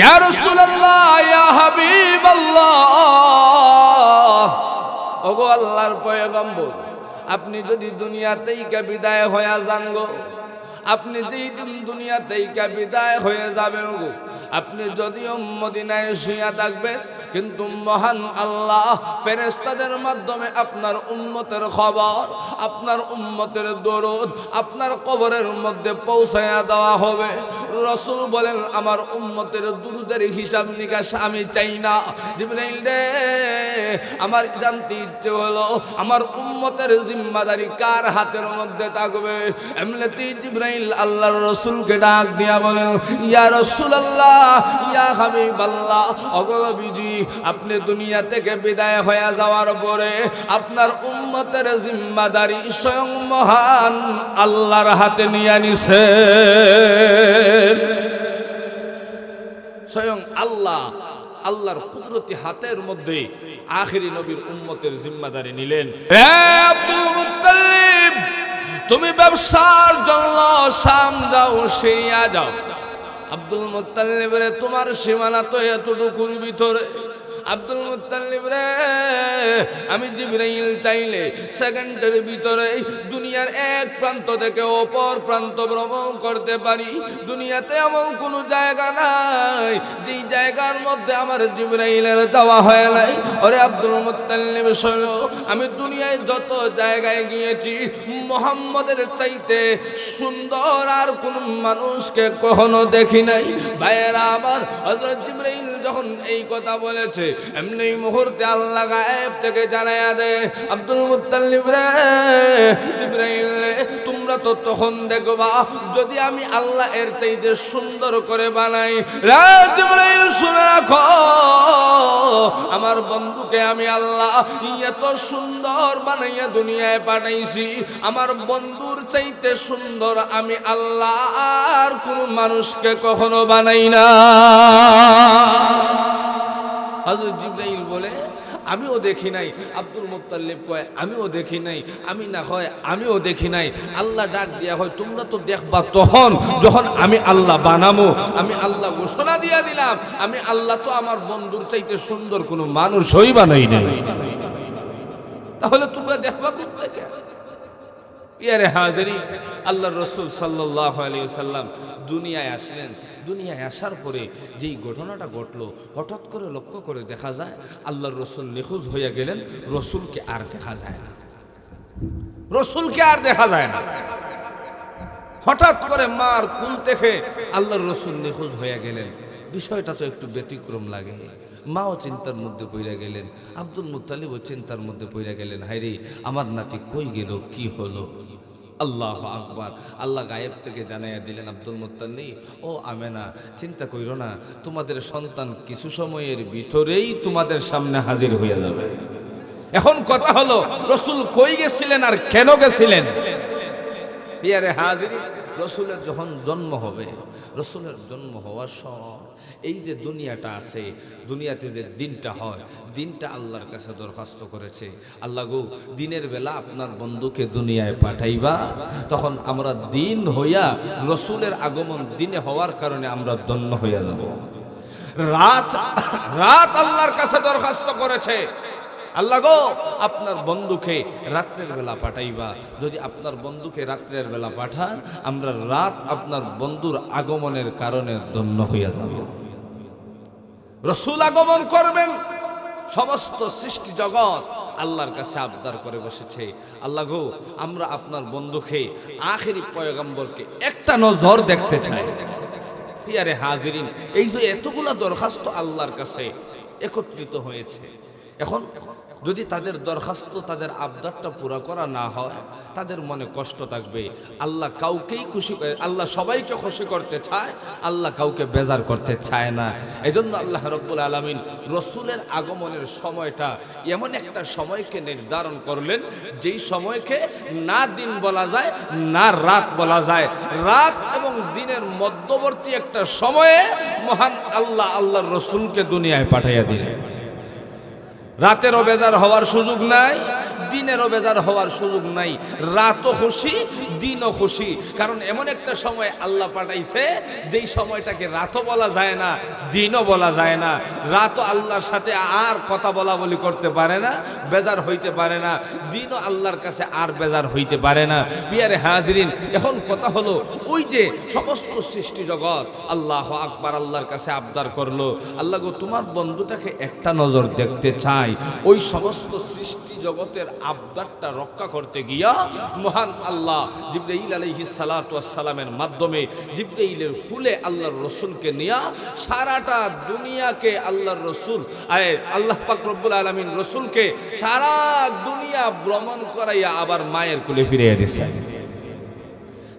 ইয়া রাসূলুল্লাহ, ইয়া হাবিবাল্লাহ। ওগো আল্লাহর পয়গম্বর, আপনি যদি দুনিয়াতেই কে বিদায় হয়ে যান গো, আপনি যেই দিন দুনিয়াতেই কে বিদায় হয়ে যাবেন গো, আপনি যদিও মদিনায় শুয়া থাকবেন কিন্তু মহান আল্লাহ ফেরেস্তাদের মাধ্যমে আপনার উম্মতের খবর, আপনার উম্মতের দরদ, আপনার কবরের মধ্যে পৌঁছায়া দেওয়া হবে। রসুল বলেন, আমার উম্মতের দুরুদের হিসাব নিকাশ আমি চাই না। আমার জানতে ইচ্ছে হলো, আমার উম্মতের জিম্মাদারি কার হাতের মধ্যে থাকবে? এমনিতে জিবরাইল আল্লাহর রসুলকে ডাক দিয়া বলেন, ইয়া রসুল আল্লাহ ইয়া হাবিব আল্লাহ অগলবিজি আপনি দুনিয়া থেকে বিদায় হয়ে যাওয়ার পরে আপনার উম্মতের জিম্মাদারি স্বয়ং মহান আল্লাহর হাতে নিয়ে নিছে। স্বয়ং আল্লাহ, আল্লাহর কুদরতি হাতের মধ্যে আখেরি নবীর উম্মতের জিম্মাদারি নিলেন। তুমি ব্যবসার জন্য শাম যাও যাও আব্দুল মুত্তালিব রে তোমার সীমানা তো এতটুকুর ভিতরে। আব্দুল মুত্তালিব রে, আমি জিবরাইল চাইলে সেকেন্ডের ভিতরে দুনিয়ার এক প্রান্ত থেকে অপর প্রান্ত ভ্রমণ করতে পারি। দুনিয়াতে এমন কোনো জায়গা নাই, যেই জায়গার মধ্যে আমার জিবরাইলের যাওয়া হয় নাই। ওরে আব্দুল মুত্তালিব, শোনো, আমি দুনিয়ায় যত জায়গায় গিয়েছি, মোহাম্মদের চাইতে সুন্দর আর কোন মানুষকে কখনো দেখি নাই। ভাইয়েরা আমার, হযরত জিবরাইল যখন এই কথা বলেছে, এমনি মুহূর্তে আল্লাহ গায়েব থেকে জানায়া দে আব্দুল মুতাল্লিব রে, জিবরাইল তো তখন দেখবা যদি আমি আল্লাহ এর চাইতে সুন্দর করে বানাই, রে শুনে রাখো, আমার বন্ধুকে আমি আল্লাহ এত সুন্দর বানাইয়া দুনিয়ায় পাঠাইছি, আমার বন্ধুর চাইতে সুন্দর আমি আল্লাহ আর কোনো মানুষকে কখনো বানাই না। হযরত জিব্রাইল বলে আমিও দেখি নাই। আব্দুল মুত্তালিব কয়, আমিও দেখি নাই। আমি না হয় আমিও দেখি নাই। আল্লাহ ডাক দিয়া হয় তোমরা তো দেখবা তখন যখন আমি আল্লাহ বানামো। আমি আল্লাহ ঘোষণা দিয়া দিলাম। আমি আল্লাহ তো আমার বন্ধুর চাইতে সুন্দর কোনো মানুষ হই বানাই নাই তাহলে তোমরা দেখবা কোথেকে ইয়ারে হাজারি আল্লাহ রসুল সাল্লাহ আলী সাল্লাম দুনিয়ায় আসলেন। দুনিয়ায় আসার পরে যেই ঘটনাটা ঘটলো, হঠাৎ করে লক্ষ্য করে দেখা যায়, আল্লাহর রসুল নিখোঁজ হইয়া গেলেন, রসুলকে আর দেখা যায় না। রসুলকে আর দেখা যায় না। হঠাৎ করে মার কুল থেকে আল্লাহর রসুল নিখোঁজ হইয়া গেলেন। বিষয়টা তো একটু ব্যতিক্রম লাগে। মাও চিন্তার মধ্যে পইরা গেলেন, আব্দুল মুতালিবও চিন্তার মধ্যে পইরা গেলেন হাইরে আমার নাতি কই গেল, কি হলো? আল্লাহ আকবার। আল্লাহ গায়েব থেকে জানাইয়া দিলেন, আব্দুল মোত্তানি ও আমেনা, চিন্তা করিল না। তোমাদের সন্তান কিছু সময়ের ভিতরেই তোমাদের সামনে হাজির হইয়া যাবে। এখন কথা হলো, রসুল কই গেছিলেন আর কেন গেছিলেন? বিয়ারে হাজির? রসুলের যখন জন্ম হবে, রসুলের জন্ম হওয়ার সময় এই যে দুনিয়াটা আছে, দুনিয়াতে যে দিনটা হয়, দিনটা আল্লাহর কাছে দরখাস্ত করেছে। আল্লাহ গো, দিনের বেলা আপনার বন্ধুকে দুনিয়ায় পাঠাইবা, তখন আমরা দিন হইয়া রসুলের আগমন দিনে হওয়ার কারণে আমরা দন্য হইয়া যাব। রাত রাত আল্লাহর কাছে দরখাস্ত করেছে। আল্লাহ গো, আপনার বন্ধুকে রাত্রের বেলা পাঠাইবা। যদি আপনার বন্ধুকে রাত্রের বেলা পাঠান, আমরা রাত আপনার বন্ধুর আগমনের কারণে ধন্য হইয়া যাব। রসুল আগমন করবেন। সমস্ত সৃষ্টি জগৎ আল্লাহর কাছে আবদার করে বসেছে। আল্লাহ গো, আমরা আপনার বন্ধুকে, আখেরি পয়গম্বরকে একটা নজর দেখতে চাই। পিয়ারে হাজিরিন, এই যে এতগুলা দরখাস্ত আল্লাহর কাছে একত্রিত হয়েছে। এখন যদি তাদের দরখাস্ত, তাদের আবদারটা পুরা করা না হয়, তাদের মনে কষ্ট থাকবে। আল্লাহ কাউকেই খুশি আল্লাহ সবাইকে খুশি করতে চায়, আল্লাহ কাউকে বেজার করতে চায় না। এই জন্য আল্লাহ রব্বুল আলমিন রসুলের আগমনের সময়টা এমন একটা সময়কে নির্ধারণ করলেন, যেই সময়কে না দিন বলা যায়, না রাত বলা যায়। রাত এবং দিনের মধ্যবর্তী একটা সময়ে মহান আল্লাহ আল্লাহর রসুলকে দুনিয়ায় পাঠাইয়া দিলেন। রাতেরও বেজার হওয়ার সুযোগ নাই। দিনেরও বেজার হওয়ার সুযোগ নাই। রাতও খুশি, দিনও খুশি। কারণ এমন একটা সময় আল্লাহ পাঠাইছে, যেই সময়টাকে রাতও বলা যায় না, দিনও বলা যায় না। রাতও আল্লাহর সাথে আর কথা বলা বলি করতে পারে না, বেজার হইতে পারে না। দিনও আল্লাহর কাছে আর বেজার হইতে পারে না। বিয়ারে হাজরিন, এখন কথা হলো ওই যে সমস্ত সৃষ্টি জগৎ, আল্লাহ আকবার আল্লাহর কাছে আবদার করল। আল্লাহ গো, তোমার বন্ধুটাকে একটা নজর দেখতে চাই। ওই সমস্ত সৃষ্টি জগতের আবদারটা রক্ষা করতে গিয়া মহান আল্লাহ জিব্রাইল আলহি সালাতামের মাধ্যমে জিব্রাইলের ফুলে আল্লাহর রসুলকে নিয়া সারাটা দুনিয়াকে আল্লাহর রসুল আয় আল্লাহ পাকরবুল আলমিন রসুলকে সারা দুনিয়া ভ্রমণ করাইয়া আবার মায়ের কুলে ফিরে দিছে।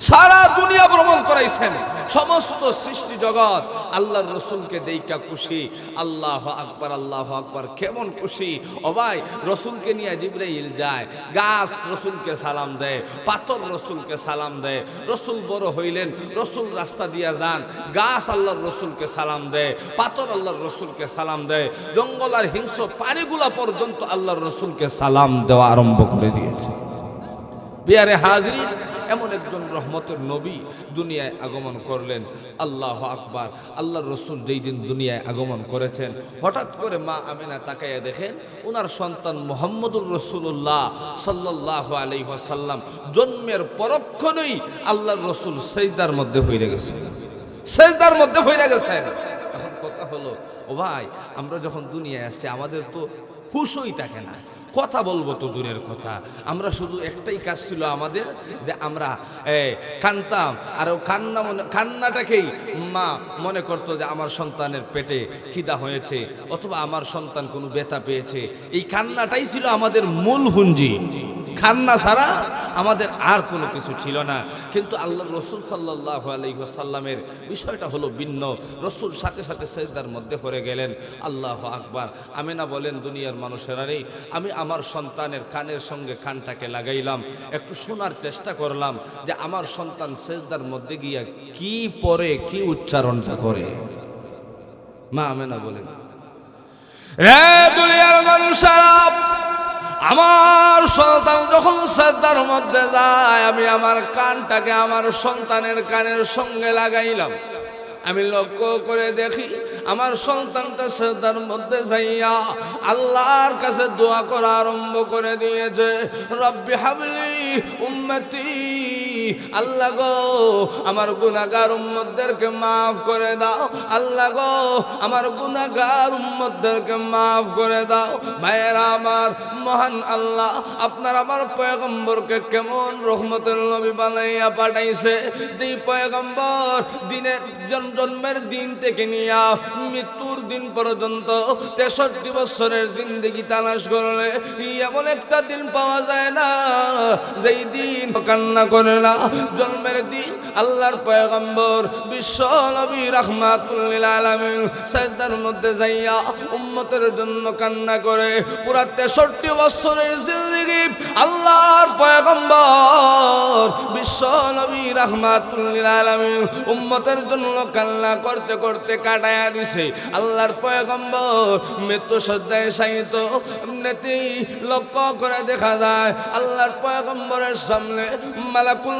সারা দুনিয়া ভ্রমণ করাইছেন। সমস্ত সৃষ্টি জগৎ আল্লাহর রসুলকে দেইকা খুশি। আল্লাহ আকবার আল্লাহ আকবার, কেমন খুশি। ও ভাই, রসুলকে নিয়ে জিব্রাইল যায়, গাছ রসুলকে সালাম দেয়, পাথর রসুলকে সালাম দেয়, রসুল বড় হইলেন, রসুল রাস্তা দিয়া যান, গাছ আল্লাহর রসুলকে সালাম দেয়, পাথর আল্লাহর রসুলকে সালাম দেয়, জঙ্গল আর হিংস্র পানিগুলা পর্যন্ত আল্লাহর রসুলকে সালাম দেওয়া আরম্ভ করে দিয়েছে। বিয়ারে হাজরি? এমন একজন রহমতের নবী দুনিয়ায় আগমন করলেন। আল্লাহ আকবার। আল্লাহ রসুল যেই দিন দুনিয়ায় আগমন করেছেন, হঠাৎ করে মা আমিনা তাকাইয়া দেখেন ওনার সন্তান মোহাম্মদুর রসুল্লাহ সাল্লাহ আলহাসাল্লাম জন্মের পরক্ষণেই আল্লাহর রসুল সেইদার মধ্যে হইরে গেছে। সেইদার মধ্যে হইরে গেছে। এখন কথা হলো, ও ভাই, আমরা যখন দুনিয়ায় আসছি, আমাদের তো হুশই থাকে না। কথা বলব তো দূরের কথা। আমরা শুধু একটাই কাজ ছিল আমাদের যে আমরা এ, কানতাম। আর ও কান্না মনে কান্নাটাকেই মা মনে করতো যে আমার সন্তানের পেটে খিদা হয়েছে অথবা আমার সন্তান কোনো ব্যথা পেয়েছে। এই কান্নাটাই ছিল আমাদের মূল হুঞ্জি। কান্না ছাড়া আমাদের আর কোনো কিছু ছিল না। কিন্তু আল্লাহ রসুল সাল্লাহ আলহিহাসাল্লামের বিষয়টা হলো ভিন্ন। রসুল সাথে সাথে সেজদার মধ্যে পড়ে গেলেন, আল্লাহ আকবার। আমি না বলেন, দুনিয়ার মানুষেরা নেই। আমি আমার সন্তানের কানের সঙ্গে কানটাকে লাগাইলাম। একটু শোনার চেষ্টা করলাম যে আমার সন্তান সেজদার মধ্যে গিয়া কি পরে কি উচ্চারণটা করে? মা আমেনা বলেন রে দুনিয়ার মানুষেরা আমার সন্তান যখন শ্রদ্ধার মধ্যে যায়, আমি আমার কানটাকে আমার সন্তানের কানের সঙ্গে লাগাইলাম। আমি লক্ষ্য করে দেখি, আমার সন্তানটা শ্রদ্ধার মধ্যে যাইয়া আল্লাহর কাছে দোয়া করা আরম্ভ করে দিয়েছে। রব্বি হাবলি উম্মতি আল্লাহ গো, আমার গুনাহগার উম্মতদেরকে মাফ করে দাও। আল্লাহ গো, আমার গুনাহগার উম্মতদেরকে মাফ করে দাও। ভাইয়েরা আমার মহান আল্লাহ, আপনার আমার পয়গম্বরকে কেমন রহমতের নবী বানাইয়া পাঠাইছে? যেই পয়গম্বর দিনের জন- জন্মের দিন থেকে নিয়া মৃত্যুর দিন পর্যন্ত তেষট্টি বছরের জিন্দিগি তালাশ করলে, এমন একটা দিন পাওয়া যায় না, যেই দিন কান্না করে না। জন্মের দিন আল্লাহর পয়গম্বর বিশ্ব নবী রহমাতুল্লিল আলামিন সাজদার মধ্যে যাইয়া উম্মতের জন্য কান্না করে। পুরা তেষট্টি বছরের জিন্দিগি আল্লাহর পয়গম্বর বিশ্ব নবী রহমাতুল্লিল আলামিন উম্মতের জন্য কান্না করতে করতে কাটায়া দিছে। আল্লাহর পয়গম্বর মৃত্যু সজ্জায় সাহিত এমনিতে লক্ষ্য করে দেখা যায়। আল্লাহর পয়গম্বরের সামনে মালাকুল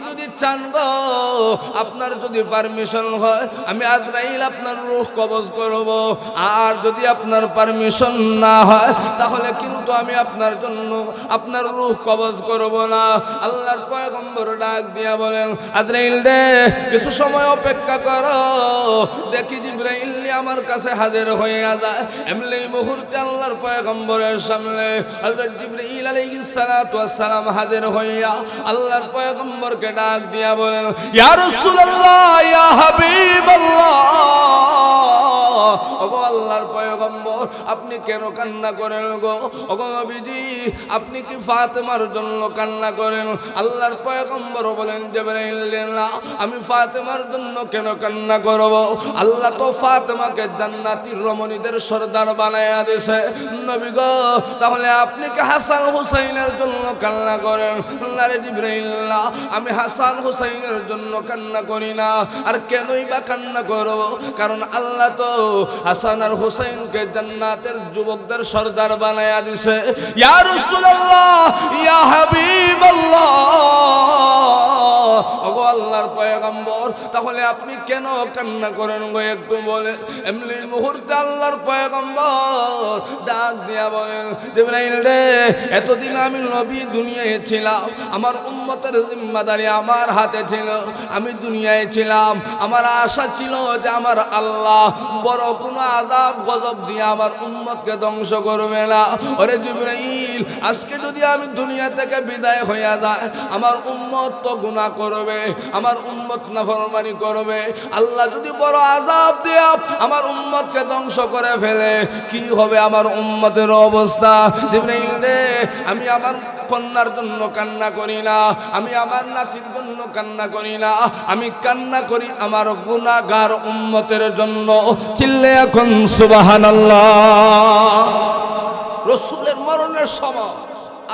যদি চান গো, আপনার যদি পারমিশন হয়, আমি আজরাইল আপনার রূহ কবজ করব। আর যদি আপনার পারমিশন না হয়, তাহলে কিন্তু আমি আপনার জন্য আপনার রূহ কবজ করব না। আল্লাহর পয়গম্বর ডাক দিয়া বলেন, আজরাইল রে, কিছু সময় অপেক্ষা করো। দেখি জিব্রাইল আমার কাছে হাজির হয়ে যায়। এমনি মুহূর্তে আল্লাহর পয়গম্বরের সামনে হযরত জিব্রাইল আলাইহিস সালাতু ওয়াস সালাম হাজির হইয়া আল্লাহর পয়গম্বরকে ডাক দিয়া বলেন ইয়া রাসূলুল্লাহ ইয়া হাবিবাল্লাহ আপনি কেন কান্না করেন গো? আপনি কি ফাতেমার জন্য কান্না করেন? আল্লাহর পয়গম্বর বলেন, জিবরাইল না, আমি ফাতেমার জন্য কেন কান্না করব? আল্লাহ তো ফাতেমাকে জান্নাতীর রমণীদের সর্দার বানায়া দিয়েছে। নবী গো, তাহলে আপনি কি হাসান হুসাইনের জন্য কান্না করেন? আল্লাহ রে আমি হাসান হুসাইনের জন্য কান্না করি না। আর কেনই বা কান্না করব? কারণ আল্লাহ তো হাসান আর হুসাইনকে জান্নাতের যুবকদের সর্দার বানায়া দিছে। ইয়া রাসূলুল্লাহ ইয়া হাবিবাল্লাহ। ওগো আল্লাহর পয়গম্বর, তাহলে আপনি কেন কান্না করেন গো একটু বলে? এমনি মুহূর্তে আল্লাহর পয়গম্বর ডাক দিয়া বলেন, জিবরাইল রে, এতদিন আমি নবী দুনিয়ায় ছিলাম, আমার উম্মতের জিম্মাদারি আমার হাতে ছিল, আমি দুনিয়ায় ছিলাম, আমার আশা ছিল যে আমার আল্লাহ বড় কোনো আদাব গজব দিয়ে আমার উম্মতকে ধ্বংস করবে না। ওরে জিবরাইল, আজকে যদি আমি দুনিয়া থেকে বিদায় হইয়া যায় আমার উম্মত তো গুনাহ করবে, আমার উম্মত নাফরমানি করবে। আল্লাহ যদি বড় আজাব দিয়া আমার উম্মতকে ধ্বংস করে ফেলে, কি হবে আমার উম্মতের অবস্থা? আমি আমার কন্যার জন্য কান্না করি না, আমি আমার নাতির জন্য কান্না করি না, আমি কান্না করি আমার গুনাহগার উম্মতের জন্য। চিল্লে এখন সুবহানাল্লাহ। রসুলের মরণের সময়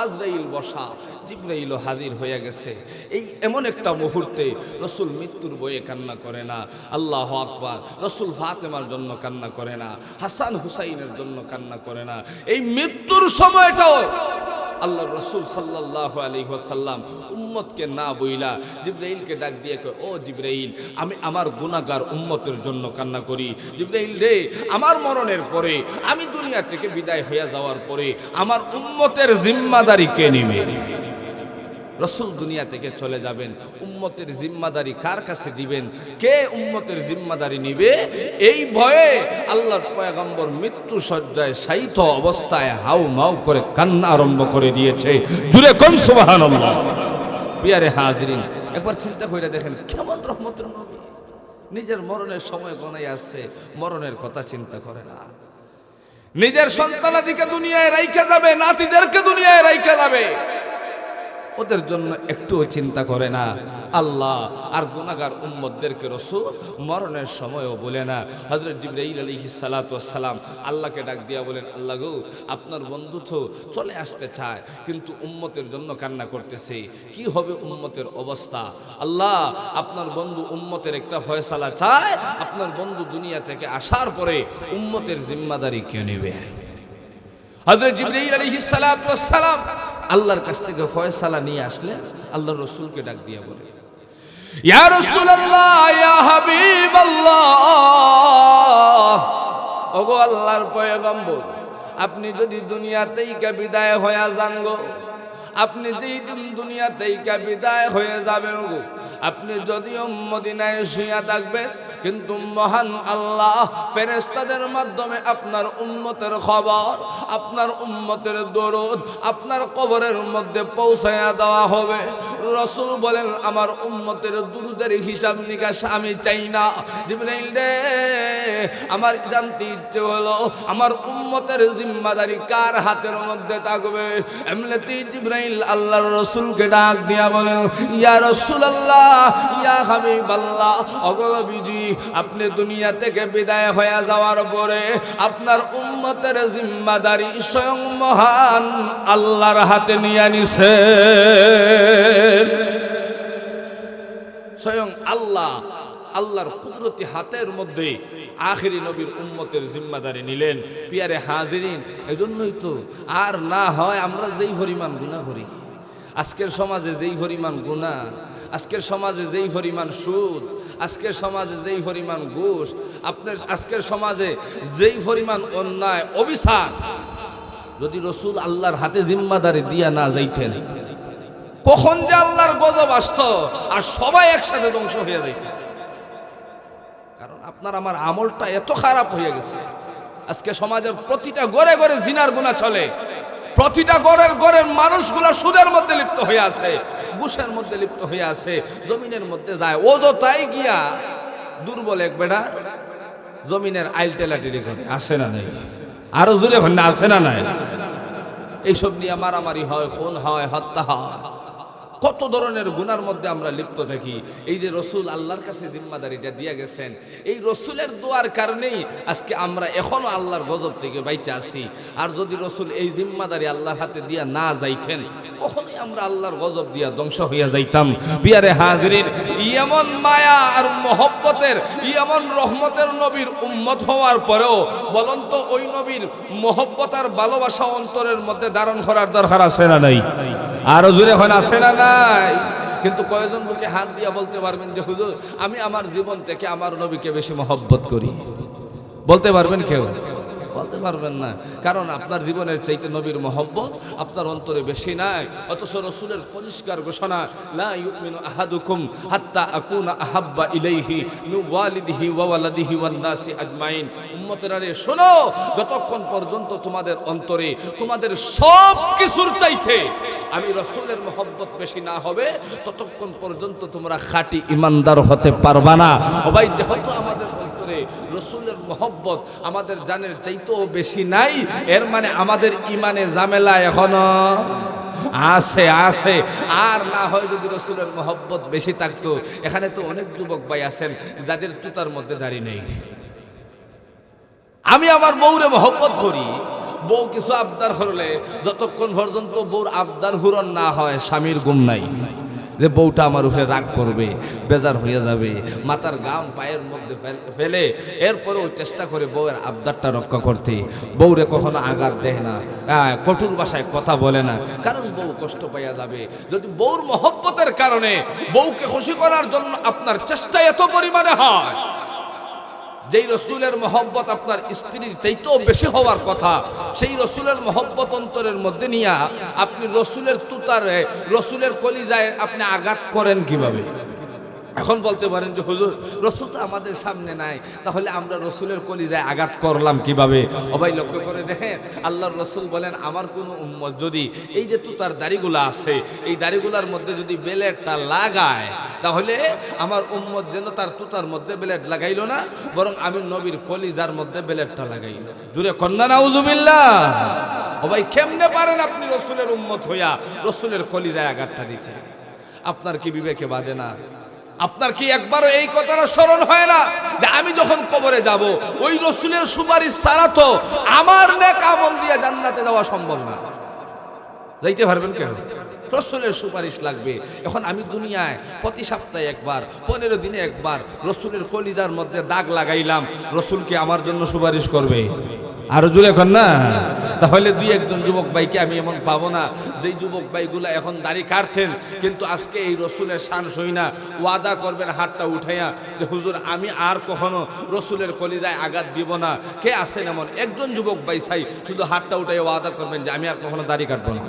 আজরাইল বসা। জিব্রাইল হাজির হয়ে গেছে। এই এমন একটা মুহূর্তে রসুল মৃত্যুর বয়ে কান্না করে না। আল্লাহ আকবার, রসুল ফাতেমার জন্য কান্না করে না। হাসান হুসাইনের জন্য কান্না করে না। এই মৃত্যুর সময়টাও আল্লাহ রসুল সাল্লাহ আলী সাল্লাম উম্মতকে না বইলা জিব্রাইলকে ডাক দিয়ে কয়, ও জিব্রাইল, আমি আমার গুনাগার উম্মতের জন্য কান্না করি। জিব্রাইল রে, আমার মরণের পরে আমি দুনিয়া থেকে বিদায় হয়ে যাওয়ার পরে আমার উম্মতের জিম্মাদারি কে নিবে? রসুল দুনিয়া থেকে চলে যাবেন। উম্মতের জিম্মাদারি কার কাছে দিবেন? কে উম্মতের জিম্মাদারি নিবে? এই ভয়ে আল্লাহর পয়গম্বর মৃত্যু সজ্জায় সাইত অবস্থায় হাউ মাউ করে কান্না আরম্ভ করে দিয়েছে। জুড়ে কোন সুবাহান পিয়ারে হাজরিন, একবার চিন্তা করে দেখেন কেমন রহমতের নিজের মরণের সময় গনাই আসছে, মরণের কথা চিন্তা করে না। নিজের সন্তানাদিকে দুনিয়ায় রাইখা যাবে, নাতিদেরকে দুনিয়ায় রাইখা যাবে। ওদের জন্য একটুও চিন্তা করে না। আল্লাহ আর গুনাগার উম্মদদেরকে রসুল মরণের সময়ও বলে না। হজরত জিব্রাইল আলী সালাম আল্লাহকে ডাক দিয়া বলেন, আল্লাহ গো, আপনার বন্ধু তো চলে আসতে চায়, কিন্তু উম্মতের জন্য কান্না করতেছে। কি হবে উম্মতের অবস্থা? আল্লাহ, আপনার বন্ধু উম্মতের একটা ফয়সালা চায়, আপনার বন্ধু দুনিয়া থেকে আসার পরে উম্মতের জিম্মাদারি কে নেবে? হজরত জিব্রাইল ওয়াস সালাম আল্লাহর কাছ থেকে ফয়সালা নিয়ে আসলে আল্লাহর রসুলকে ডাক দিয়ে বলে। ইয়া হাবিবাল্লাহ। ওগো আল্লাহর পয়গম্বর, আপনি যদি দুনিয়াতেই কা বিদায় হয়ে যান গো, আপনি যেই দিন দুনিয়াতেই কা বিদায় হয়ে যাবেন গো, আপনি যদিও মদিনায় শুয়া থাকবেন কিন্তু মহান আল্লাহ ফেরেস্তাদের মাধ্যমে আপনার উন্মতের খবর, আপনার উন্মতের দরদ, আপনার কবরের মধ্যে পৌঁছায়া দেওয়া হবে। রসুল বলেন, আমার উন্মতের দুরুদের হিসাব নিকাশ আমি চাই না। আমার জানতে ইচ্ছে হলো, আমার উম্মতের জিম্মাদারি কার হাতের মধ্যে থাকবে? এমনিতে জিব্রাইল আল্লাহর রসুলকে ডাক দিয়া বলেন, ইয়া রসুল আল্লাহ ইয়া হাবিব আপনি দুনিয়া থেকে বিদায় হয়ে যাওয়ার পরে আপনার উম্মতের জিম্মাদারি স্বয়ং মহান আল্লাহর হাতে নিয়ে নিছে। স্বয়ং আল্লাহ, আল্লাহর কুদরতি হাতের মধ্যে আখেরি নবীর উম্মতের জিম্মাদারি নিলেন। পিয়ারে হাজিরিন, এজন্যই তো আর না হয় আমরা যেই পরিমাণ গুণা করি। আজকের সমাজে যেই পরিমাণ গুণা আজকের সমাজে যেই পরিমাণ সুদ আজকের সমাজে যেই পরিমাণ ঘুষ, আপনার আজকের সমাজে যেই পরিমাণ অন্যায়, অবিশ্বাস, যদি রসুল আল্লাহর হাতে জিম্মাদারি দিয়া না যাইতেন, কখন যে আল্লাহর গজব আসতো আর সবাই একসাথে ধ্বংস হয়ে যাইত। কারণ আপনার আমার আমলটা এত খারাপ হয়ে গেছে। আজকে সমাজের প্রতিটা গড়ে গড়ে জিনার গুণা চলে। প্রতিটা গড়ের গড়ের মানুষগুলা সুদের মধ্যে লিপ্ত হয়ে আছে। বুশের মধ্যে লিপ্ত হয়ে আছে, জমিনের মধ্যে যায়। ও যো তাই গিয়া দুর্বল এক বেড়া জমিনের আইল টেলাটেলি করে। আসে না নাই? আরও জোরে হন না আসে না নাই? এইসব নিয়ে মারামারি হয়, খুন হয়, হত্যা হয়। কত ধরনের গুনার মধ্যে আমরা লিপ্ত থাকি। এই যে রসুল আল্লাহর কাছে জিম্মাদারিটা দিয়ে গেছেন, এই রসুলের দোয়ার কারণেই আজকে আমরা এখনও আল্লাহর গজব থেকে বাইচে আছি। আর যদি রসুল এই জিম্মাদারি আল্লাহর হাতে দিয়া না যাইতেন, কখনোই আমরা আল্লাহর গজব দিয়া ধ্বংস হইয়া যাইতাম। বিয়ারে হাজরিন এমন মায়া আর মহব্বতের এমন রহমতের নবীর উম্মত হওয়ার পরেও বলুন তো, ওই নবীর মহব্বত আর ভালোবাসা অন্তরের মধ্যে ধারণ করার দরকার আছে না নাই? আরও জোরে এখন আছে না নাই। কিন্তু কয়জন লোকে হাত দিয়া বলতে পারবেন যে, হুজুর, আমি আমার জীবন থেকে আমার নবীকে বেশি মহব্বত করি। বলতে পারবেন কেউ? বলতে পারবেন না। কারণ আপনার জীবনের চাইতে নবীর মহব্বত আপনার অন্তরে বেশি নাই। অথচ রসুলের পরিষ্কার ঘোষণা আহাদুকুম হাত্তা আকুনা আহাব্বা ইলাইহি নাসি আজমাইন। উম্মতেরা শোনো, যতক্ষণ পর্যন্ত তোমাদের অন্তরে, তোমাদের সব কিছুর চাইতে আমি রসুলের মহব্বত বেশি না হবে, ততক্ষণ পর্যন্ত তোমরা খাঁটি ইমানদার হতে পারবা না। ও যেহেতু আমাদের অন্তরে রসুলের মহব্বত আমাদের জানের চাইতেও বেশি নাই। এর মানে আমাদের ইমানে ঝামেলা এখনও আছে আছে। আর না হয় যদি রসুলের মহব্বত বেশি থাকতো। এখানে তো অনেক যুবক ভাই আছেন যাদের তুতার মধ্যে দাঁড়িয়ে নেই। আমি আমার বউরে মহব্বত করি। বউ কিছু আবদার করলে যতক্ষণ পর্যন্ত বউর আবদার হুরন না হয়, স্বামীর গুম নাই। যে বউটা আমার উপরে রাগ করবে, বেজার হয়ে যাবে, মাথার গাম পায়ের মধ্যে ফেল- এরপরেও চেষ্টা করে বউয়ের আবদারটা রক্ষা করতে। বউরে কখনো আঘাত দেয় না কঠোর ভাষায় কথা বলে না। কারণ বউ কষ্ট পাইয়া যাবে। যদি বউর মহব্বতের কারণে বউকে খুশি করার জন্য আপনার চেষ্টা এত পরিমাণে হয় যেই রসুলের মহব্বত আপনার স্ত্রীর চাইতেও বেশি হওয়ার কথা, সেই রসুলের মহব্বত অন্তরের মধ্যে নিয়ে আপনি রসুলের তুতারে, রসুলের কলিজায় আপনি আঘাত করেন কীভাবে? এখন বলতে পারেন যে, হুজুর, রসুল তো আমাদের সামনে নাই। তাহলে আমরা রসুলের কলিজায় আঘাত করলাম কীভাবে? অবাই লক্ষ্য করে দেখেন, আল্লাহর রসুল বলেন, আমার কোনো উম্মত যদি এই যে তুতার দাড়িগুলো আছে, এই দাড়িগুলার মধ্যে যদি বেলেটটা লাগায়, তাহলে আমার উম্মত যেন তার তুতার মধ্যে বেলেট লাগাইলো না, বরং আমি নবীর কলিজার মধ্যে বেলেটটা লাগাইল জুড়ে কন্যা, নাউজুবিল্লাহ। ও ভাই কেমনে পারেন আপনি রসুলের উম্মত হইয়া রসুলের কলিজায় আঘাতটা দিতে? আপনার কি বিবেকে বাজে না? আপনার কি একবারও এই কথাটা স্মরণ হয় না? যে আমি যখন কবরে যাব, ওই রসুলের সুপারিশ ছাড়া তো আমার নেক আমল দিয়ে জান্নাতে যাওয়া সম্ভব না। যাইতে পারবেন কেন? রসুলের সুপারিশ লাগবে। এখন আমি দুনিয়ায় প্রতি সপ্তাহে একবার, পনেরো দিনে একবার রসুলের কলিজার মধ্যে দাগ লাগাইলাম। রসুলকে আমার জন্য সুপারিশ করবে? আরও জুড়ে এখন না? তাহলে দুই একজন যুবক ভাইকে আমি এমন পাবো না, যেই যুবক ভাইগুলো এখন দাড়ি কাটতেন কিন্তু আজকে এই রসুলের শান সই না। ওয়াদা করবেন হাতটা উঠাইয়া যে, হুজুর, আমি আর কখনো রসুলের কলিজায় আঘাত দিব না। কে আসেন এমন? একজন যুবক ভাই চাই, শুধু হাতটা উঠাইয়া ওয়াদা করবেন যে, আমি আর কখনো দাড়ি কাটবো না।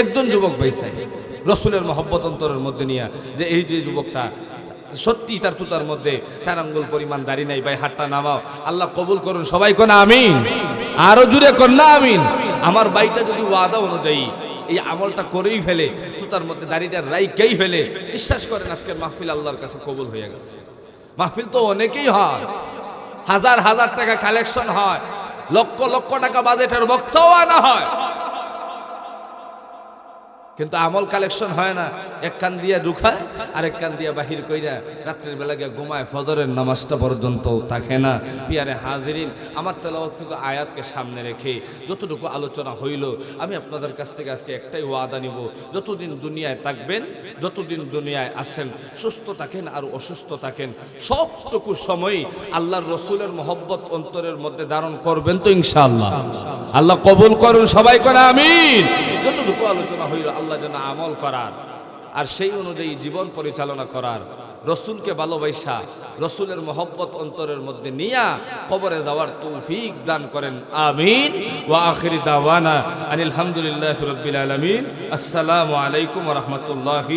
একজন যুবক ভাই চাই, রসুলের মহব্বত অন্তরের মধ্যে নিয়ে, যে, এই যে যুবকটা সত্যি তার তুতার মধ্যে চার আঙ্গুল পরিমাণ দাড়ি নাই, ভাই, হাতটা নামাও। আল্লাহ কবুল করুন, সবাই কোন আমিন। আরও জুড়ে কোন না আমিন। আমার বাইটা যদি ওয়াদা অনুযায়ী এই আমলটা করেই ফেলে, তুতার মধ্যে দাড়িটা রাইকেই ফেলে, বিশ্বাস করেন আজকের মাহফিল আল্লাহর কাছে কবুল হয়ে গেছে। মাহফিল তো অনেকেই হয়। হাজার হাজার টাকা কালেকশন হয়। লক্ষ লক্ষ টাকা বাজেটের বক্তাও আনা হয়। কিন্তু আমল কালেকশন হয় না। এক কান দিয়ে ঢুকায় আর এক কান দিয়ে বাহির কইরা রাত্রের বেলা গিয়ে ঘুমায়, ফজরের নামাজটা পর্যন্ত থাকে না। পিয়ারে হাজিরিন, আমার তেলাওয়াত কিন্তু আয়াতকে সামনে রেখে যতটুকু আলোচনা হইল, আমি আপনাদের কাছ থেকে আজকে একটাই ওয়াদা নিব, যতদিন দুনিয়ায় থাকবেন, যতদিন দুনিয়ায় আসেন সুস্থ থাকেন আর অসুস্থ থাকেন, সবটুকু সময়ই আল্লাহর রসুলের মহব্বত অন্তরের মধ্যে ধারণ করবেন তো ইনশাআল্লাহ। আল্লাহ কবুল করুন সবাই করে, আমিন। যতটুকু আলোচনা হইল আল্লাহ যেন আমল করার, আর সেই অনুযায়ী জীবন পরিচালনা করার, রসুলকে ভালোবাসা, রসুলের মহব্বত অন্তরের মধ্যে নিয়া কবরে যাওয়ার তৌফিক দান করেন। আমিন। আসসালামু আলাইকুম রাহমাতুল্লাহি